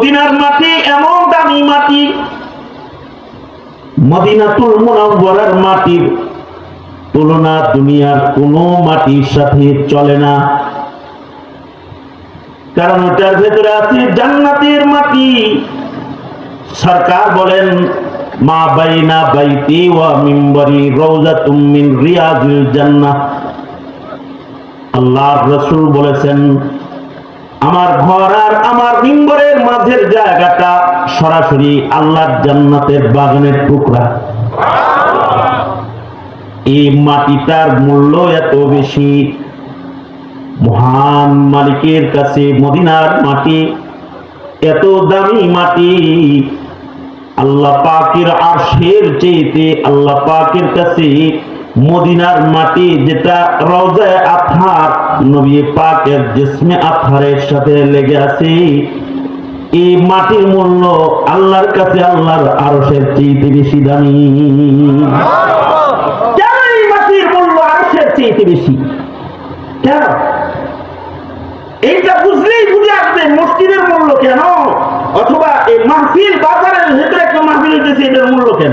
মদিনার মাটি, এমন দামি মাটি, মদিনাতুল মুনাওয়ারার মাটির তুলনা দুনিয়ার কোনো মাটির সাথে চলে না। কারণ ওটার ভেতরে আছে জান্নাতের মাটি। সরকার বলেন, মা বাইনা বাইতি ওয়া মিম্বরি রওজাতুম মিন রিয়াজিল জান্নাহ। আল্লাহর রাসূল বলেছেন আমার ঘর আর আমার মিম্বরের মাঝের জায়গাটা সরাসরি আল্লাহর জান্নাতের বাগানের টুকরা। এই মাটিটার মূল্য এত বেশি। মহান মালিকের কাছে মদিনার মাটি এত দামি মাটি। আল্লাহ পাকের আরশের চেয়েতে আল্লাহ পাকের কাছে মদিনার মাটি যেটা রওজায় আথার, নবী পাকের জিসমে আথারের সাথে লেগে আছে। এই মাটির মূল্য আল্লাহর কাছে, আল্লাহর আরশের চেয়েতে বেশি দামি। কেন মূল্য কেন? এইটা বুঝলেই কেন? অথবা এই মাহফিল বাজারের ভেতরে একটা মাহফিল এটার মূল্য কেন?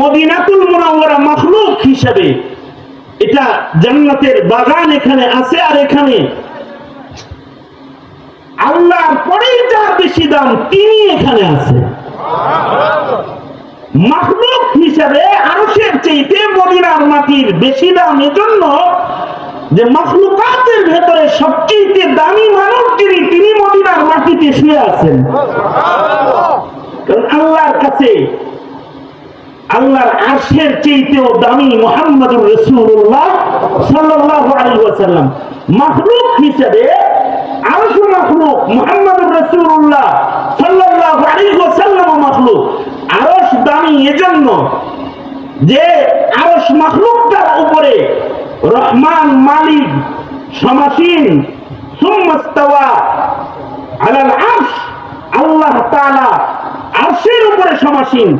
মদিনাতুল মুনাওয়ারা মাখলুক এটা জান্নাতের বাগান এখানে আছে আর এখানে আল্লাহর যার বেশি দাম তিনি এখানে আছে। মাখলুক আরশের চাইতে মদিনার মাটির বেশি দাম এজন্য যে মাখলুকাতের ভেতরে সবচেয়ে দামি মানব যিনি, তিনি মদিনার মাটিতে শুয়ে আছেন। কারণ আল্লাহর কাছে আল্লাহর আরশের চাইতেও দামি মোহাম্মদুর রসুল্লাহ সাল্লাল্লাহু আলাইহি ওয়াসাল্লাম। মাখলুক হিসেবে আরশ মাখলুক মোহাম্মদুর রসুল্লাহ সাল্লাল্লাহু আলাইহি ওয়াসাল্লাম মাখলুক। আরশ দামি এজন্য যে আরশ মাখলুকটার উপরে রহমান মালিক সমাসীন সুম্মাস্তাওয়া আলাল আরশ, আল্লাহ তাআলা আরশের উপরে সমাসীন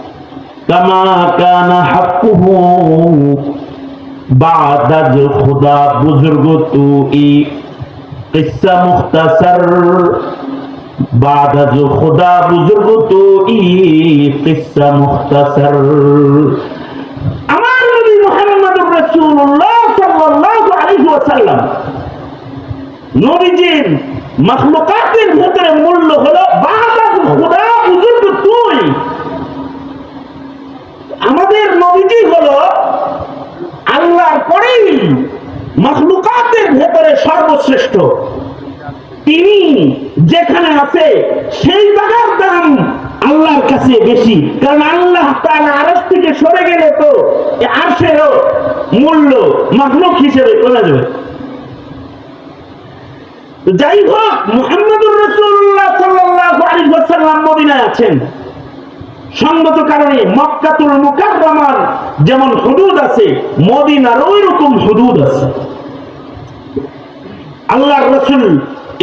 কামা কানা হাক্কুহু বাদাজ খুদা বুজুর্গ তু ই কিসসা মুখতাসার? বাদাজ খুদা বুজুর্গ তু ই কিসসা মুখতাসার? আমার নবী মুহাম্মদুর রাসূলুল্লাহ সাল্লাল্লাহু আলাইহি ওয়াসাল্লাম, নবীজির মখলুকাতের ভিতরে মূল্য হলো সর্বশ্রেষ্ঠ তিনি যেখানে আছে, সেই জায়গার দাম আল্লাহর কাছে বেশি। কারণ আল্লাহ তাআলা আরশ থেকে সরে গেলে তো আরশেরও মূল্য মখলুক হিসেবে কমে যাবে। যাই হোক, মুহাম্মদুর আলাইহি ওয়াসাল্লাম মদিনায় আছেন। সঙ্গত কারণে মক্কাতুল মুকাররমার যেমন হুদুদ আছে মদিনার ওই রকম হুদুদ আছে। আল্লাহর রাসূল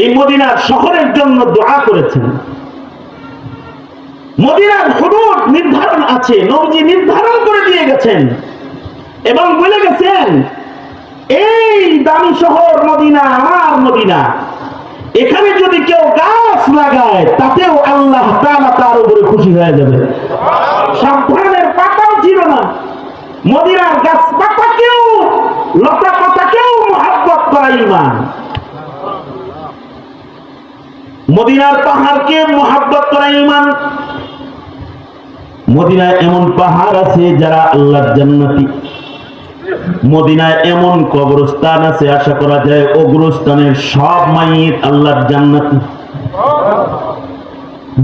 এই মদিনার শহরের জন্য দোয়া করেছেন। মদিনার হুদুদ নির্ধারণ আছে, নবীজি নির্ধারণ করে দিয়ে গেছেন এবং বলে গেছেন, এই দামি শহর মদিনা, আমার মদিনা। এখানে যদি কেউ গাছ লাগায়, তাতেও আল্লাহ তাআলা তার উপরে খুশি হয়ে যাবে। সাবধানের পাতাও ছিল না। মদিনার গাছ পাতাকেও লতা পাতাকেও মহাব্বত করা ইমান। মদিনার পাহাড়কে মোহাব্বত করা ইমান মদিনায় এমন পাহাড় আছে যারা আল্লাহর জান্নাতি। মদিনায় এমন কবরস্থান আছে, আশা করা যায় অগ্রস্থানের সব মাইয়ের জান্নাতি।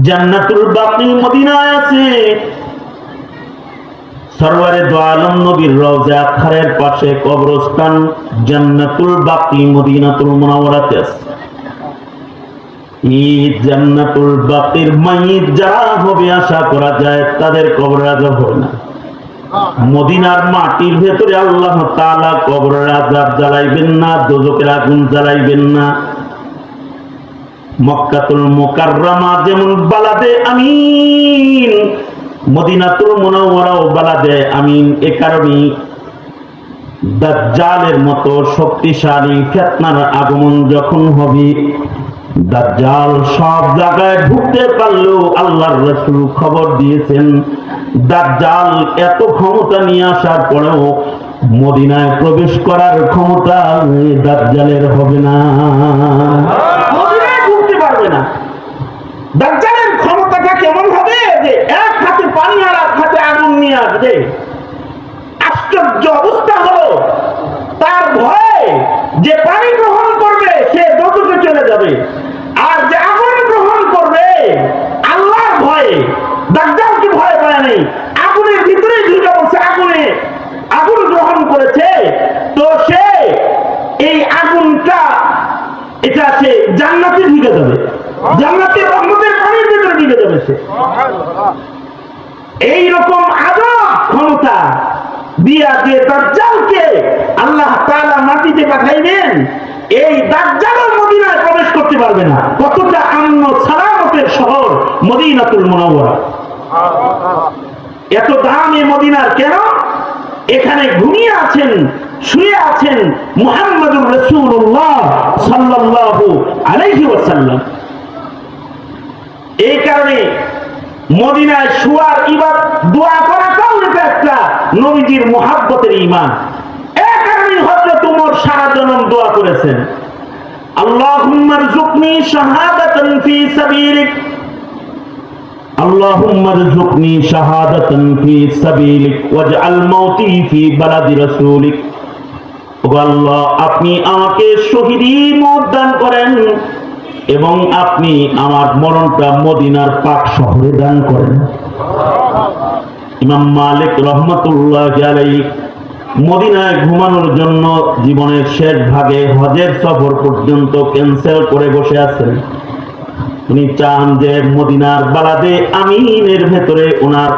জান্নাতুল বাকি মদিনায় আছে। নবীর আখারের পাশে কবরস্থান জান্নাতুল বাকি মদিনাতুল মুনাওয়ারাতে আছে। এই জান্নাতুল বাকির মাইয়িত যারা হবে, আশা করা যায় তাদের কবর আজাব হবে না। মদিনার মাটির ভেতরে আল্লাহ তাআলা কবরের আজাব জ্বালাইবেন না দোজকের আগুন জ্বালাইবেন না। মক্কাতুল মুকাররমা যেমন বালাদে আমিন, মদিনাতুল মুনাওয়ারাও বালাদে আমিন। এ কারণে দাজ্জালের মতো শক্তিশালী ফেতনার আগমন যখন হবে দাজ্জাল সব জায়গায় ঢুকতে পারলেও আল্লাহর রাসূল খবর দিয়েছেন, দাজ্জাল এত ক্ষমতা নিয়ে আসার পরেও মদিনায় প্রবেশ করার ক্ষমতা দাজ্জালের হবে না। মদিনায় ঢুকতে পারবে না। দাজ্জালের ক্ষমতাটা কেমন হবে যে এক হাতে পানি আর এক হাতে আগুন নিয়ে আসবে আশ্চর্য অবস্থা হলো তার ভয়ে যে পানি গ্রহণ করবে সে দোষকে চলে যাবে আর যে আগুন গ্রহণ করবে আল্লাহর ভয়ে দাজ্জালকে ভয় পায় নেই আগুনের ভিতরেই ঢুকে বলছে আগুনে আগুন গ্রহণ করেছে তো সে এই আগুনটা এটা সে জান্নাতে ঢুকে প্রবেশ করতে পারবে না। কতটা আন্ন সালামতের শহর মদিনাতুল মুনাওয়ারা। এত দাম এই মদিনার কেন? এখানে ঘুমিয়ে আছেন, শুয়ে আছেন মুহাম্মদুর রাসূলুল্লাহ সাল্লাল্লাহু আলাইহি ওয়াসাল্লাম। এই কারণে মদিনায় শুয়ার ইবাদ দোয়া করাটাও এটা একটা নবীজির মুহাব্বতের ইমান এ কারণে হযরত ওমর সারা জনম দোয়া করেছেন আল্লাহুম্মা রযুকনি শাহাদাতান ফি সাবিলিক اللهم ارزقني شهادة في سبيلك واجعل موتي في بلد رسولك ও আল্লাহ আপনি আমাকে শহীদি মত দান করেন এবং আপনি আমার মরণটা মদিনার পাক শহরে দান করেন। ইমাম মালিক রহমতুল্লাহ আলাইহি মদিনায় ঘুমানোর জন্য জীবনের শেষ ভাগে হজের সফর পর্যন্ত ক্যান্সেল করে বসে আছেন। উনি চান যে মদিনার বালাদে আমিনের ভেতরে ওনার